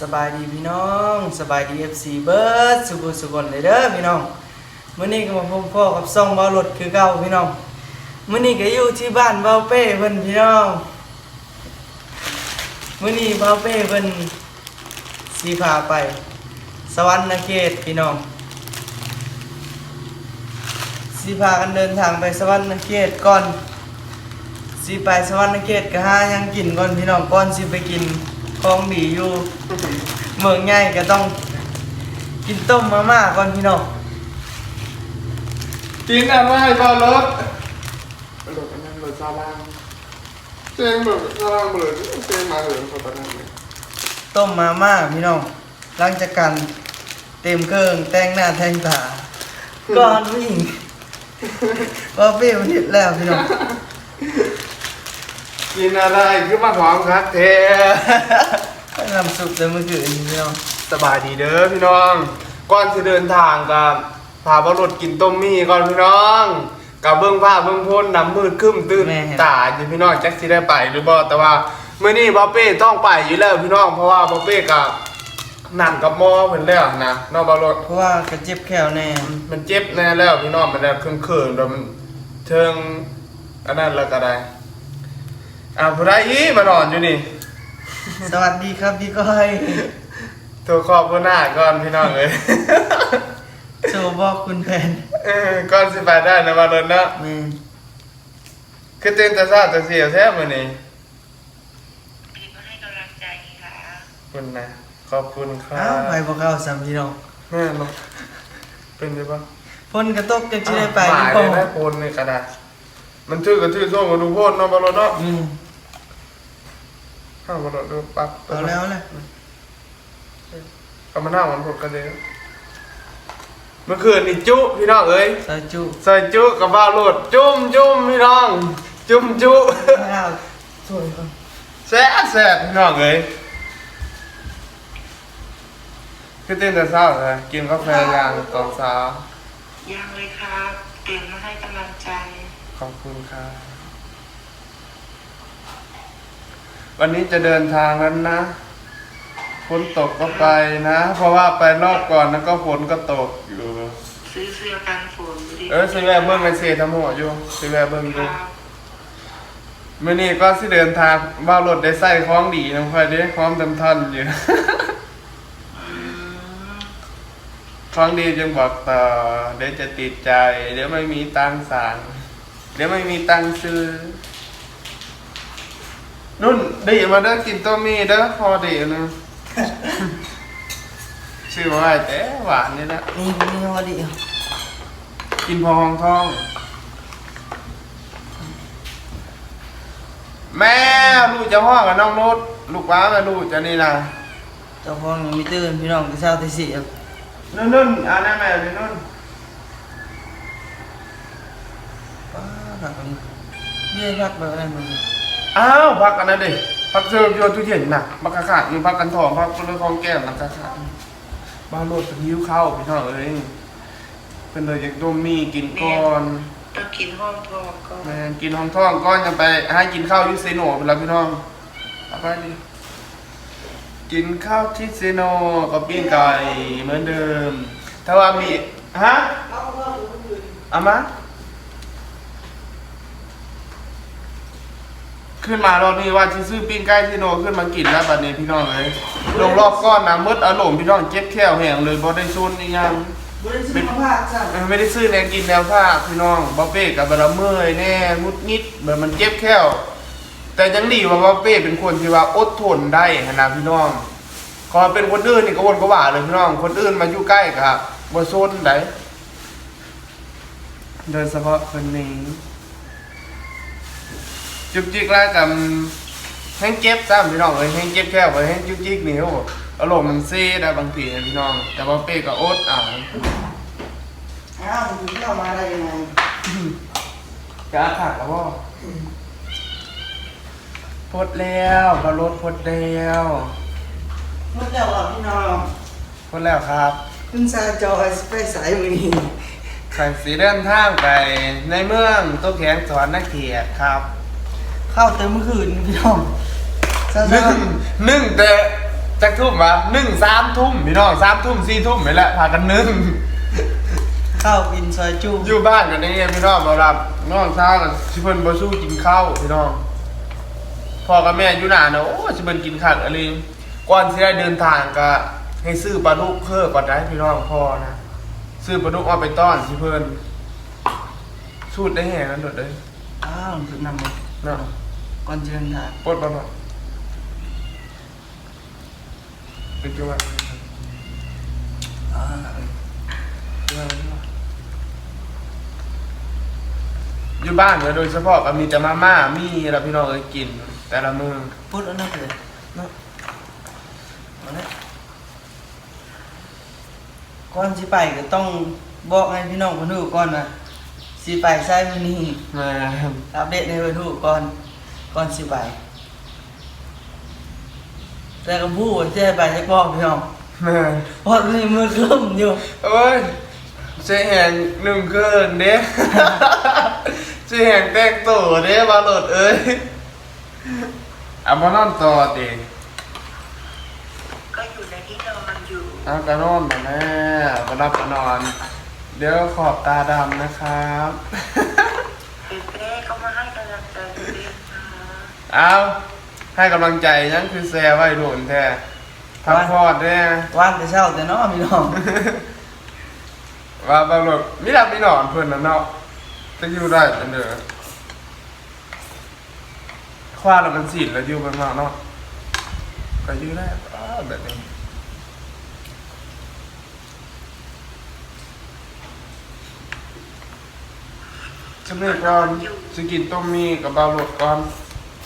สบายดีพี่น้องสบายดี FC เบิร์ดสุขุสุขนเลยเด้อพี่น้องมื้อนี้ก็มาพบพ่อกับซ่องเบารถคือเก่าพี่น้องมื้อนี้ก็อยู่ที่บ้านเบาเป้เพิ่นพี่น้องมื้อนี้เบาเป้เพิ่นสิพาไป สวรรค์นเขตพี่น้องสิพากันเดินทางไปสวรรค์นเขตก่อนสิไปสวรรค์นเขตก็หายังกินก่อนพี่น้องก่อนสิไปกิน ของดีอยู่เมืองใหญ่ก็ต้อง กินต้มมาม่าก่อนพี่น้องกินอะไรบอลรถรถอันนั้นรถซาลางเจงแบบซาลางเบลอเจงมาเหอะคนตอนนั้นเลยต้มมาม่าพี่น้องหลังจากกันเต็มเครื่องแต่งหน้าแต่งตาก่อนวิ่งว่าเป้มันเห็ดแล้วพี่น้อง กินอะไรคือมาหอมคักเทไปนำสุกแต่เมื่อคืนนี้พี่น้องสบายดีเด้อพี่น้อง ก่อนจะเดินทางกับพาบอลรถกินต้มมี่ก่อนพี่น้อง กับเบื้องผ้าเบื้องพ้นน้ำมืดครึ้มตื่นตาอยู่พี่น้องจักสิได้ไปหรือบ่แต่ว่าเมื่อนี้บ๊อบเป้ต้องไปอยู่แล้วพี่น้องเพราะว่าบ๊อบเป้กับนั่นกับหมอเพิ่นแล้วนะเนอกบอลรถเพราะว่ากระเจ็บแขวแน่มันเจ็บแน่แล้วพี่น้องมันแบบเครื่องๆแล้วมันเทิงอันนั้นแล้วก็ได้ อ่าผู้ใดอีมานอนอยู่นี่ สวัสดีครับพี่ก้อยโทรขอบผู้หน้าก่อนพี่น้องเลย โชว์บอกคุณแผนเออก่อนสิไปได้นะมารถเนาะแม่นคือตื่นแต่เช้าแต่เสียแท้มื้อนี้พี่ก็ให้กำลังใจค่ะขอบคุณนะ ขอบคุณครัอ้าวบไปบ่เข้าสามพี่น้องแม่เนาะเป็นไงบ้างฝนกระตกจังสิได้ไปหพี่มายพ่เลอยนะโพนในกระดาษมันชื่อกับชื่อส้มกับดูโพนเนาะบอลเนาะอืม ห้ามบอลดูปั๊บเอาแล้วแหละเอามาหน้ามันพดกันเลยเมื่อคืนนี่จุ พี่น้องเอ้ยซอยจุใส่จุกับบ้าโลดจุ่มจุ่มพี่น้อง จุ่มจุข้าวสวยก่อนแซ่บแซ่บพี่น้องเอ้ยคือเต้นแต่เช้าเลยกินกาแฟยางตอนเช้ายังเลยครับตื่นมาให้กำลังใจ ขอบคุณครับ วันนี้จะเดินทางแล้วนะฝนตกก็ไปนะ เพราะว่าไปรอบก่อนแล้วก็ฝนก็ตกอยู่ ซื้อเสื้อกันฝนดีเออซื้อแวะเบิ้งไปเสียทำหัวอยู่ซื้อแวะเบิ้งคดูรับมื่อนี้ก็สิเดินทางว่ารถได้ใส่คล้องดีน้องคอยได้คล้องเต็มท่อนอยู่อืมคล้องดีจึงบอกต่อเดี๋ยวจะติดใจ เดี๋ยวไม่มีตังค์สั่งเดี๋ยวไม่มีตังค์ซื้อ นุ่นดีมาเด้อกินต้มมีเด้อพอดีนะชื่อว่าอะไรแต่หวานนี่แหละนี่นี่พอดีกินพอหองทอง แม่ลูกจะห้องกับน้องนุชลูกว้าแม่ลูกจะนี่นะเจ้าพ่อยังไม่ตื่นพี่น้องที่เช้าที่สี่ครับนุ่นนุ่นอ่านได้ไหมพี่นุ่นป้าหักมันเบี้ยพักแบบอะไรมัน อ้าวพักกันนะดิพักเสิร์ฟโยนตู้เย็นน่ะพักกระขาดมีพักกันทองพักเรื่องของแก้มนะกระขาดบ้านโลดเป็นยิ้วเข้าพี่น้องเอ้ยเป็นเลยอยากดมมีกินก่อนต้องกินห้องทองก็แม่งกินห้องท้องก้อนจะไปให้กินข้าวที่เซโนไปแล้วพี่น้องเอาไปดิกินข้าวที่เซโนกับปิ้งไก่เหมือนเดิม ถ้าว่ามีฮะเอามา ขึ้นมารอบนี้ว่าที่ซื้อปิ้งไก่ที่โนขึ้นมากินแล้วบัดนี้พี่น้องเลยลงรอบก้อนนะมืดอารมณ์พี่น้องเจ็บแข้วแห้งเลยบ่ได้ซุนนี่ยังบริสุทธิ์ภาพจ้ะเออไม่ได้ซื้อแนวกินแนวผ้าพี่น้องบ๊อบเป้กับบาราเมอยแน่มุดนิดเหมือนมันเจ็บแค่วแต่ยังดีว่าบ๊อบเป้เป็นคนที่ว่าอดทนได้หั้นนะพี่น้องขอเป็นคนอื่นนี่ก็วนก็ว่าเลยพี่น้อง คนอื่นมาอยู่ใกล้กับบ่โซนได้โดยเฉพาะคนนี้ จุกจิกแล้วกับแห้งเจ็บซ้ำพี่น้องเอ้ยแห้งเจ็บแค่วไปแห้งจุกจิกนี่โอ้อารมณ์มันเซ่ได้บางทีนะพี่น้อง แต่บ๊อบเป้ก็อดอ่านอ้าวถึงเข้ามาได้ยังไงจะขาดแล้วบ่พดแล้วบารถพดแล้วเมื่อเจ้าอะพี่น้องพดแล้วครับขึ้นซาจอยไปสายมือนี้ใส่สีเดินทางไปในเมืองโต๊ะแขงสอนนักเขียดครับเข้าเต็มเมื่อคืนพี่น้องซานึ่ซางนึ่งแต่จักทุ่มวะหนึ่งสามทุ่มพี่น้องสามทุ่มสี่ทุ่มนี่แหละพากันนึ่งข้าวกินซอยจูอยู่บ้านกันนี่พี่น้องมารับน้องเช้ากันชิเพิ่นบ่สู้กินข้าวพี่น้องพ่อกับแม่อยู่หน้าเนาะโอ้ชิเพิ่นกินข้าวอะไรก่อนสิได้เดินทางก็ให้ซื้อปลาดุกเพิ่มก่อนได้พี่น้องพ่อนะซื้อปลาดุกเอาไปต้อนชิเพิ่นสูตรได้แห่กันโดดเลยอ้าวถึงนำเลยเนาะก่อนจะเดินทางปลดบ่เนาะเป็นจังหวะอ่าอยู่บ้านเนี่ยโดยเฉพาะก็มีแต่มาม่ามีอะไรพี่น้องเอ้ยกิน แต่ละมื้อพูดแล้วนั่นเลยเนาะเอาละก่อนสิไปก็ต้องบอกให้พี่น้องเพิ่นรู้ก่อนนะ สิไปใช้มื้อนี้แม่อัปเดตให้เพิ่นรู้ก่อนก่อนสิไปแต่ก็พูดว่าจะให้ไปจักบอกพี่น้องแม่เพราะนี่มือครึ้มอยู่โอ้ยเสียแหงหนึ่งเกินเด้เสียแหงแตกตัวเด้บาโหลดเอ้ยเอามานอนต่อติก็อยู่ในที่นอนอยู่เอากระนอนมาแม่มารับกระนอน เดี๋ยวขอบตาดำนะครับเป๊เป้ก็มาให้กำลังใจตัวเองนะเอาให้กำลังใจยังคือแซวไว้โดนแท้พักพอดแน่ว่างแต่เช้าแต่เนาะพี่น้อง ว่าบางหลดมิรับมินอนเพื่อนนะเนาะจะอยู่ได้เป็นเด้อคว้าแล้วมันสีแล้วอยู่บนนอกเนาะก็อยู่ได้อ้าวแบบนี้ จำเนีก่อนสกินต้มมีกับบาหลดก่อน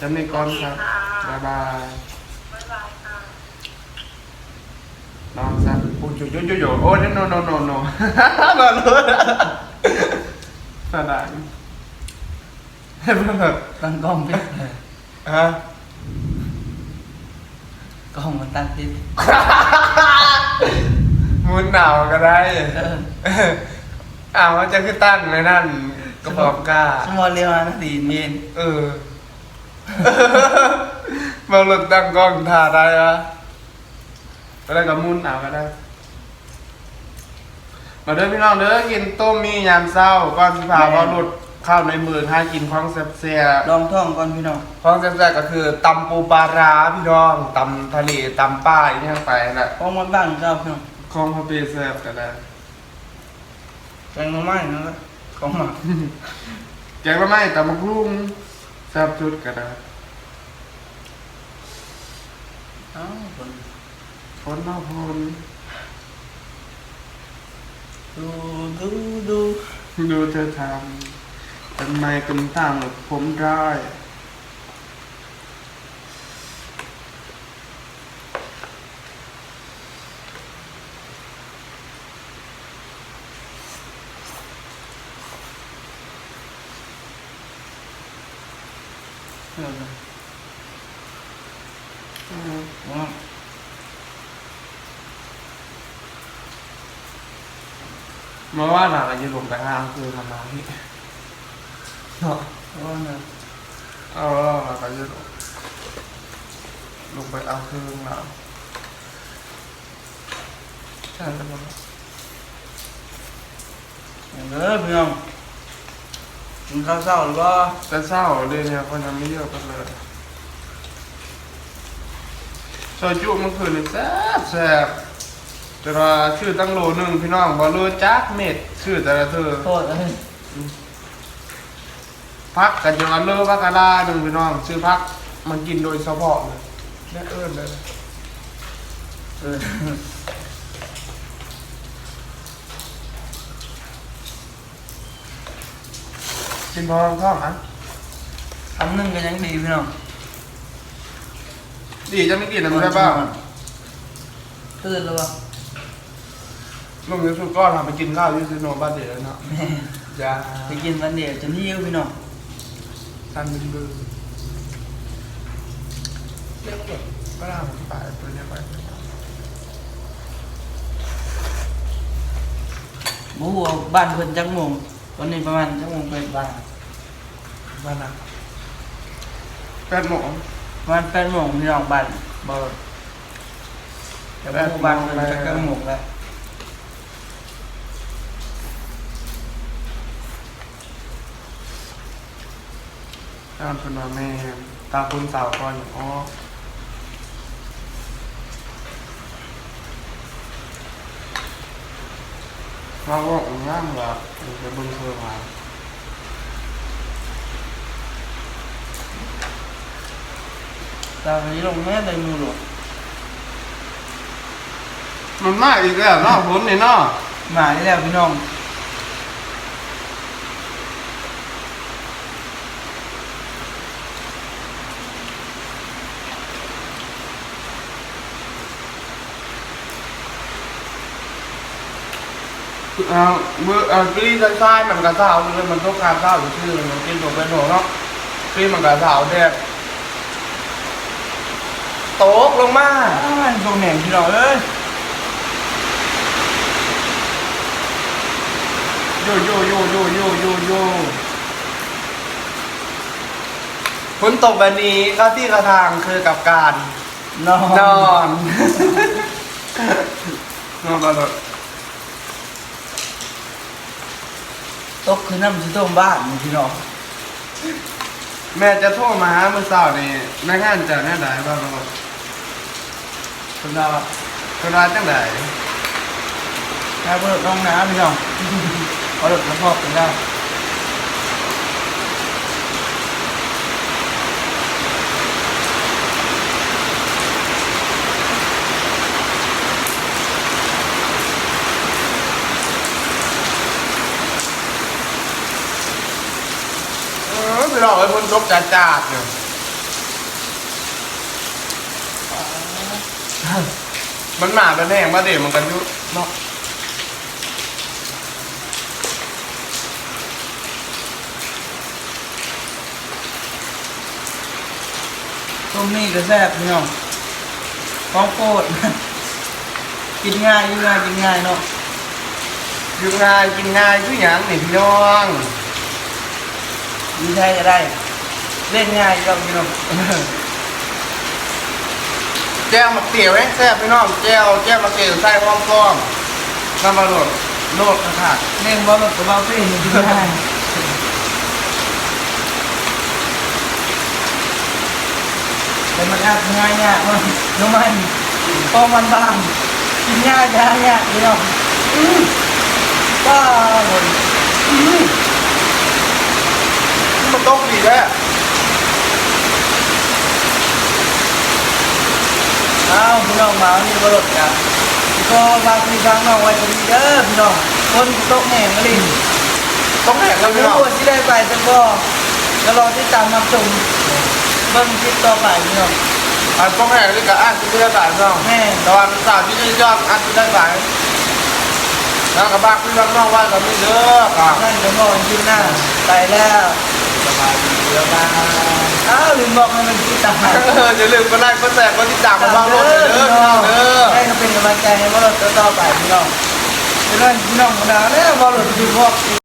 จำเนีก่อนครับบ๊ายบายบ๊ายบายค่ะนอนซะโอ้ยโยโยโยโยโอ้ยโนโนโนโนบาหลดสดายเห็นไหมแบบตั้งกล้องปิดเลยฮะกล้องมันตั้งติดมุนหนาวก็ได้เอออ้าวมันจะขึ้นตั้งในนั่น กระเพาะกล้าสมอเรียกว่านาทีเมนเออ มาหลุดตั้งกล้องถ่ายได้อะอะไรกับมุนหนาวก็ได้ มาเด้อพี่น้องเด้อกินต้มมียามเศร้าก่อนสิพาว่าหลุดเข้าในมือให้กินของแซ่บๆลองท่องก่อนพี่น้องของแซ่บๆก็คือตำปูปลาร้าพี่น้องตำทะเลตำป้าอย่างนี้ยไปนะของมันบ้างเจ้าพี่น้องของพอปีแซ่บก็ได้แกงห น่อไม้นั่นแหละของหมาแกงละไม้ตำมะกรุงแซ่บสุดก็ได้เอ้าคนคนนอกคนดูดูดูดูเธอทำทำไมคุณต่างกับผมได้ เออ อืม อ๋อ มาว่าหลังอาจจะลงไปห้างคือทำร้ายเนาะว่านะเอาแล้วเราจะลงลงไปเอาเครื่องเราใช่แล้วมั้งเด้ออพี่องกินข้าวเช้าหรือว่าแต่เศร้าเลยเนี่ยคนยังไม่เยอะกันเลยซอยจุเมื่อคืนนี่แซ่บแซ่บ แต่ว่าชื่อตั้งโลหนึ่งพี่น้องบอลูจักเม็ดชื่อแต่ละเธอโทษเอ้ยพักกันจนอันเลอพักกะลาหนึ่งพี่น้องซื้อพักมันกินโดยเฉพาะเลยแน่เอิ้นเลยเออกินพอท้องอะคำหนึ่งก็ยังดีพี่น้องดีจะไม่กินนะมึงได้บ้างตื่นแล้ววะ ลุงยูสุก้อนทำไปกินข้าวอยูซิโนบ้านเดียวเนาะแม่ยาไปกินวันเดียวจนหิวพี่น้องทันเป็นเบอร์เรียกว่าแบบก็ได้ผมไปตัวเนี้ยไปหมูหัวบ้านเพิ่นจักโมงตอนนี้ประมาณจักโมงเปิดบ้านบ้านนะแปดโมงประมาณแปดโมงพี่น้องบ้านบ่เดี๋ยวหมู่บ้านมันจะกระหมกแล้ว ตามคุณแม่ตาคุณสาวก่อนอ๋อมาบอกงามเหรอจะบึงเธอมาตอนนี้ลงแม่เลยมูหลวงมันมากอีกแล้วเนาะพ้นนี่เนาะมาแหละพี่น้อง เอาเมื่อเอากรีนทรายมันกระเซ้าเลยมันต้องการเซ้าอยู่ชื่อมันกินตัวเป็นหัวเนาะกรีมันกระเซ้าแดดตกลงมาอ้าวมันตรงแหน่งพี่น้องเอ้ยโยโยโยโยโยโยโยฝนตกแบบนี้เข้าที่กระทางคือกับการนอนนอนนอน ตลอดตกคือน้ำชิต้มบ้านนี่พี่น้องแม่จะโทรมาหาเมื่อเช้านี่แม่งานจะแน่ไหนบ้างครับคุณเราเวลาจังไหนแค่เปิดน้องน้ำพี่น้องเอาหลุดกระเพาะไปได้ เออไปหลอกไอ้คนตกจ่าจาดเนี่ยมันหมาเป็นแห้งมาเดี๋ยวมันกันอยุเนาะต้มนี่ก็แซ่บพี่น้องของโปรด กินง่ายอยู่ง่ายกินง่ายเนาะ อยู่ง่ายกินง่ายคือหยังนี่พี่น้อง มีไทยก็ได้ เล่นง่ายอยู่แล้วพี่น้องแก้วมาเตี๋ยวแห้งแซ่บพี่น้องแก้วแก้วมาเตี๋ยวใส่พร้อมๆน้ำมาโหลดโลดนะครับเล่นบอลกับเบาพี่นี่กินง่ายแต่มันอาจง่ายเนี่ยมันน้ำมันพอมันบางกินง่ายจ้าเนี่ยพี่น้องอือบ้าหมด มันตกดีแล้วอ้าวพี่น้องมานี่บรดกันก็บางทีบางน้องไว้ตรงนี้เด้อพี่น้องคนโต๊ะแห่งกะลิงต้องแหกแล้วไม่พี่น้องรู้ว่าที่ได้ไปจะก็แล้วรอที่ตามรับชมเบิ้งคลิปต่อไปพี่น้องอันต้องแหกนี่ก็อ่านที่ได้สายพี่น้องแม่ตอนสาวที่ได้ยอดอ่านที่ได้สายแล้วก็บ้านพี่น้องว่าเราไม่เลิกอะนั่นก็พอคลิปหน้าไปแล้วส บายดีแล้วบ้างอ้าวลืมบอกให้มันคิดตามอย่าลืมก็ไลค์ก็แชร์ก็ติดตามมาบ้างโลดเลยเด้อพี่น้องเด้อให้เขาเป็นกำลังใจให้บอลต่อไปพี่น้องพี่น้องพี่น้องนะเนี่ยบอลที่พวก